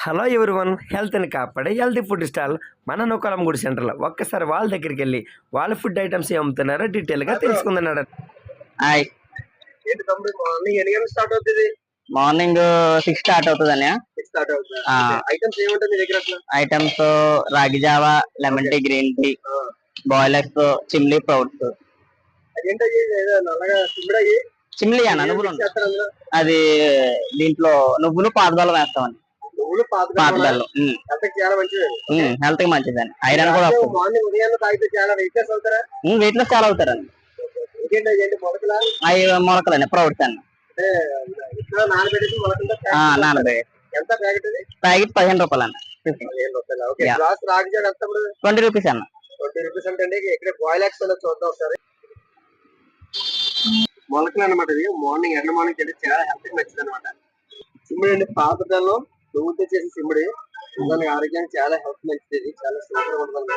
Hello one హెల్త్ని కాపాడే healthy food stall మన నొక్కలం గుడి సెంటర్లో. ఒక్కసారి వాళ్ళ దగ్గరికి వెళ్ళి వాళ్ళ ఫుడ్ ఐటమ్స్ ఏం అమ్ముతున్నారో డీటెయిల్గా తెలుసుకుందన్నాడు హాయ్. స్టార్ట్ అవుతుంది? మార్నింగ్ సిక్స్ స్టార్ట్ అవుతుంది అన్నయ్య స్టార్ట్ అవుతుంది? ఆ. ఐటమ్స్ దగ్గర ఐటమ్స్ రాగి Java lemon tea green tea boil eggs chimney ప్రౌడ్స్ చిమ్లీ అన్న నువ్వులు అది దీంట్లో నువ్వులు పాతబెల్లం వేస్తామని నువ్వులు పాత పాతబెల్లం అంతకు చాలా మంచిది. హెల్త్కి మంచిదని ఐరన్ కూడా వెయిట్ చేసి అవుతారా? వెయిట్లో చాలా అవుతారండి. అవి మొలకలండి ప్రౌడ్స్ అండి. అంటే ఇట్లా నానబెట్టేసి మొదకంతా ఆ, నానబె ఎంత ప్యాకెట్ పదిహేను రూపాయలు? ఇప్పుడు ట్వంటీ రూపీస్ అన్న ట్వంటీ రూపీస్ అంటే ఇక్కడ బాయిల్ ఎక్స్ అనేది చూద్దాం ఒకసారి. మొలకలు అనమాట ఇది మార్నింగ్ ఎర్లీ మార్నింగ్ చాలా హెల్త్ మంచిది అనమాట సిమ్మిడి అండి పాత బెల్లం నువ్వుతో చేసే సిమ్మిడి దానికి ఆరోగ్యానికి చాలా హెల్త్ మంచిది చాలా సూపర్ ఉంటుంది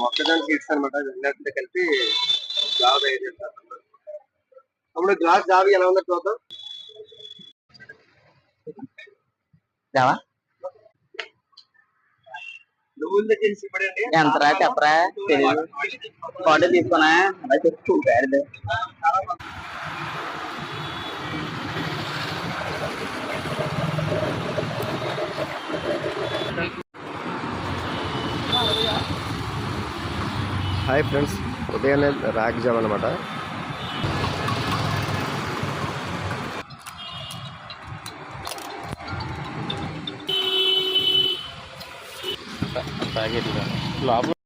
మొక్కజొన్న సీడ్స్ అనమాట వెళ్ళినట్టు కలిపి తయారు చేస్తారు. అప్పుడు గ్లాస్ జావి ఎలా ఉందో చూద్దాం. జావా? నువ్వులతో చేసే సిమ్మిడి అండి. ఎంతరా చెప్పరా? తెలియదు ఫోటో తీసుకున్నా. అలా చెప్పు హాయ్ ఫ్రెండ్స్ ఉదయాన్నే రాగి జామ్ అనమాట ప్యాకెట్ లోపల